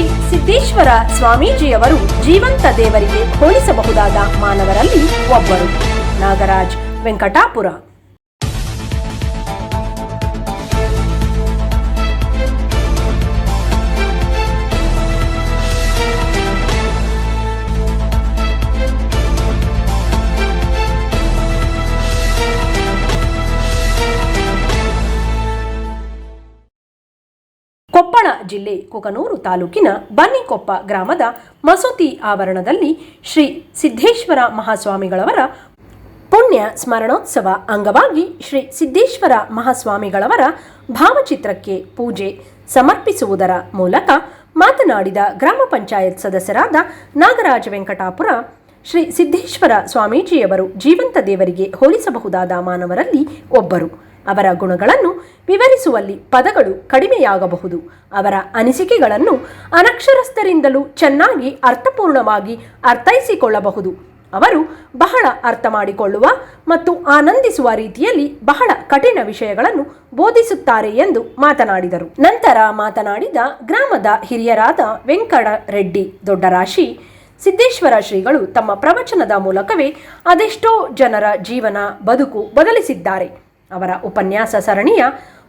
ಶ್ರೀ ಸಿದ್ದೇಶ್ವರ ಸ್ವಾಮೀಜಿಯವರು ಜೀವಂತ ದೇವರಿಗೆ ಹೋಲಿಸಬಹುದಾದ ಮಾನವರಲ್ಲಿ ಒಬ್ಬರು. ನಾಗರಾಜ್ ವೆಂಕಟಾಪುರ. ಕೊಪ್ಪಳ ಜಿಲ್ಲೆ ಕುಕನೂರು ತಾಲೂಕಿನ ಬನ್ನಿಕೊಪ್ಪ ಗ್ರಾಮದ ಮಸೂತಿ ಆವರಣದಲ್ಲಿ ಶ್ರೀ ಸಿದ್ದೇಶ್ವರ ಮಹಾಸ್ವಾಮಿಗಳವರ ಪುಣ್ಯ ಸ್ಮರಣೋತ್ಸವ ಅಂಗವಾಗಿ ಶ್ರೀ ಸಿದ್ದೇಶ್ವರ ಮಹಾಸ್ವಾಮಿಗಳವರ ಭಾವಚಿತ್ರಕ್ಕೆ ಪೂಜೆ ಸಮರ್ಪಿಸುವುದರ ಮೂಲಕ ಮಾತನಾಡಿದ ಗ್ರಾಮ ಪಂಚಾಯತ್ ಸದಸ್ಯರಾದ ನಾಗರಾಜ ವೆಂಕಟಾಪುರ, ಶ್ರೀ ಸಿದ್ದೇಶ್ವರ ಸ್ವಾಮೀಜಿಯವರು ಜೀವಂತ ದೇವರಿಗೆ ಹೋಲಿಸಬಹುದಾದ ಮಾನವರಲ್ಲಿ ಒಬ್ಬರು. ಅವರ ಗುಣಗಳನ್ನು ವಿವರಿಸುವಲ್ಲಿ ಪದಗಳು ಕಡಿಮೆಯಾಗಬಹುದು. ಅವರ ಅನಿಸಿಕೆಗಳನ್ನು ಅನಕ್ಷರಸ್ಥರಿಂದಲೂ ಚೆನ್ನಾಗಿ ಅರ್ಥಪೂರ್ಣವಾಗಿ ಅರ್ಥೈಸಿಕೊಳ್ಳಬಹುದು. ಅವರು ಬಹಳ ಅರ್ಥ ಮಾಡಿಕೊಳ್ಳುವ ಮತ್ತು ಆನಂದಿಸುವ ರೀತಿಯಲ್ಲಿ ಬಹಳ ಕಠಿಣ ವಿಷಯಗಳನ್ನು ಬೋಧಿಸುತ್ತಾರೆ ಎಂದು ಮಾತನಾಡಿದರು. ನಂತರ ಮಾತನಾಡಿದ ಗ್ರಾಮದ ಹಿರಿಯರಾದ ವೆಂಕಟ ರೆಡ್ಡಿ ದೊಡ್ಡರಾಶಿ, ಸಿದ್ದೇಶ್ವರ ಶ್ರೀಗಳು ತಮ್ಮ ಪ್ರವಚನದ ಮೂಲಕವೇ ಅದೆಷ್ಟೋ ಜನರ ಜೀವನ ಬದುಕು ಬದಲಿಸಿದ್ದಾರೆ. ಅವರ ಉಪನ್ಯಾಸ ಸರಣಿಯ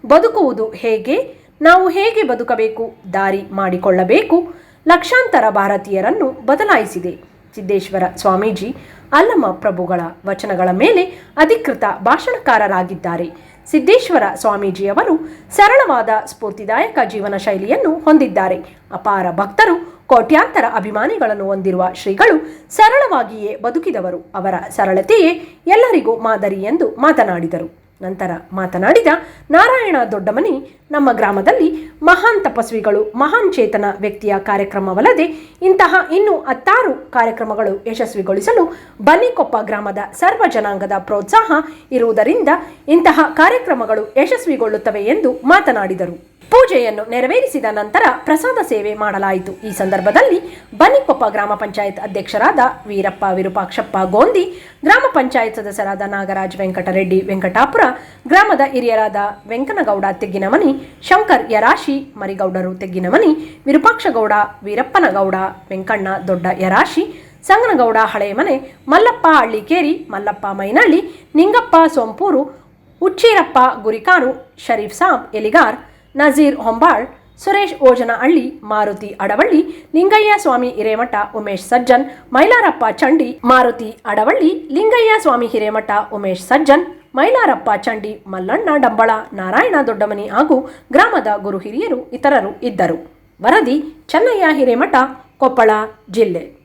ಬದುಕುವುದು ಹೇಗೆ, ನಾವು ಹೇಗೆ ಬದುಕಬೇಕು, ದಾರಿ ಮಾಡಿಕೊಳ್ಳಬೇಕು, ಲಕ್ಷಾಂತರ ಭಾರತೀಯರನ್ನು ಬದಲಾಯಿಸಿದೆ. ಸಿದ್ದೇಶ್ವರ ಸ್ವಾಮೀಜಿ ಅಲ್ಲಮ ಪ್ರಭುಗಳ ವಚನಗಳ ಮೇಲೆ ಅಧಿಕೃತ ಭಾಷಣಕಾರರಾಗಿದ್ದಾರೆ. ಸಿದ್ದೇಶ್ವರ ಸ್ವಾಮೀಜಿಯವರು ಸರಳವಾದ ಸ್ಫೂರ್ತಿದಾಯಕ ಜೀವನ ಶೈಲಿಯನ್ನು ಹೊಂದಿದ್ದಾರೆ. ಅಪಾರ ಭಕ್ತರು ಕೋಟ್ಯಾಂತರ ಅಭಿಮಾನಿಗಳನ್ನು ಹೊಂದಿರುವ ಶ್ರೀಗಳು ಸರಳವಾಗಿಯೇ ಬದುಕಿದವರು. ಅವರ ಸರಳತೆಯೇ ಎಲ್ಲರಿಗೂ ಮಾದರಿ ಎಂದು ಮಾತನಾಡಿದರು. ನಂತರ ಮಾತನಾಡಿದ ನಾರಾಯಣ ದೊಡ್ಡಮನಿ, ನಮ್ಮ ಗ್ರಾಮದಲ್ಲಿ ಮಹಾನ್ ತಪಸ್ವಿಗಳು, ಮಹಾನ್ ಚೇತನ ವ್ಯಕ್ತಿಯ ಕಾರ್ಯಕ್ರಮವಲ್ಲದೆ ಇಂತಹ ಇನ್ನೂ ಹತ್ತಾರು ಕಾರ್ಯಕ್ರಮಗಳು ಯಶಸ್ವಿಗೊಳಿಸಲು ಬನ್ನಿಕೊಪ್ಪ ಗ್ರಾಮದ ಸರ್ವ ಜನಾಂಗದ ಪ್ರೋತ್ಸಾಹ ಇರುವುದರಿಂದ ಇಂತಹ ಕಾರ್ಯಕ್ರಮಗಳು ಯಶಸ್ವಿಗೊಳ್ಳುತ್ತವೆ ಎಂದು ಮಾತನಾಡಿದರು. ಪೂಜೆಯನ್ನು ನೆರವೇರಿಸಿದ ನಂತರ ಪ್ರಸಾದ ಸೇವೆ ಮಾಡಲಾಯಿತು. ಈ ಸಂದರ್ಭದಲ್ಲಿ ಬನಿಕೊಪ್ಪ ಗ್ರಾಮ ಪಂಚಾಯತ್ ಅಧ್ಯಕ್ಷರಾದ ವೀರಪ್ಪ ವಿರೂಪಾಕ್ಷಪ್ಪ ಗೋಂದಿ, ಗ್ರಾಮ ಪಂಚಾಯತ್ ಸದಸ್ಯರಾದ ನಾಗರಾಜ್ ವೆಂಕಟರೆಡ್ಡಿ ವೆಂಕಟಾಪುರ, ಗ್ರಾಮದ ಹಿರಿಯರಾದ ವೆಂಕನಗೌಡ ತೆಗ್ಗಿನಮನಿ, ಶಂಕರ್ ಯರಾಶಿ, ಮರಿಗೌಡರು ತೆಗ್ಗಿನಮನಿ, ವಿರೂಪಾಕ್ಷಗೌಡ, ವೀರಪ್ಪನಗೌಡ, ವೆಂಕಣ್ಣ ದೊಡ್ಡ ಯರಾಶಿ, ಸಂಗನಗೌಡ ಹಳೆಯಮನೆ ಮಲ್ಲಪ್ಪ ಹಳ್ಳಿಕೇರಿ, ಮಲ್ಲಪ್ಪ ಮೈನಳ್ಳಿ, ನಿಂಗಪ್ಪ ಸೋಂಪೂರು, ಉಚ್ಚೀರಪ್ಪ ಗುರಿಕಾನು ಶರೀಫ್ ಸಾಬ್, ಎಲಿಗಾರ್ ನಜೀರ್ ಹೊಂಬಾಳ್, ಸುರೇಶ್ ಓಜನಹಳ್ಳಿ, ಮಾರುತಿ ಅಡವಳ್ಳಿ, ಲಿಂಗಯ್ಯ ಸ್ವಾಮಿ ಹಿರೇಮಠ ಉಮೇಶ್ ಸಜ್ಜನ್, ಮೈಲಾರಪ್ಪ ಚಂಡಿ, ಮಾರುತಿ ಅಡವಳ್ಳಿ, ಲಿಂಗಯ್ಯ ಸ್ವಾಮಿ ಹಿರೇಮಠ ಉಮೇಶ್ ಸಜ್ಜನ್, ಮೈಲಾರಪ್ಪ ಚಂಡಿ, ಮಲ್ಲಣ್ಣ ಡಂಬಳ, ನಾರಾಯಣ ದೊಡ್ಡಮನಿ ಹಾಗೂ ಗ್ರಾಮದ ಗುರು ಹಿರಿಯರು ಇತರರು ಇದ್ದರು. ವರದಿ, ಚೆನ್ನಯ್ಯ ಹಿರೇಮಠ, ಕೊಪ್ಪಳ ಜಿಲ್ಲೆ.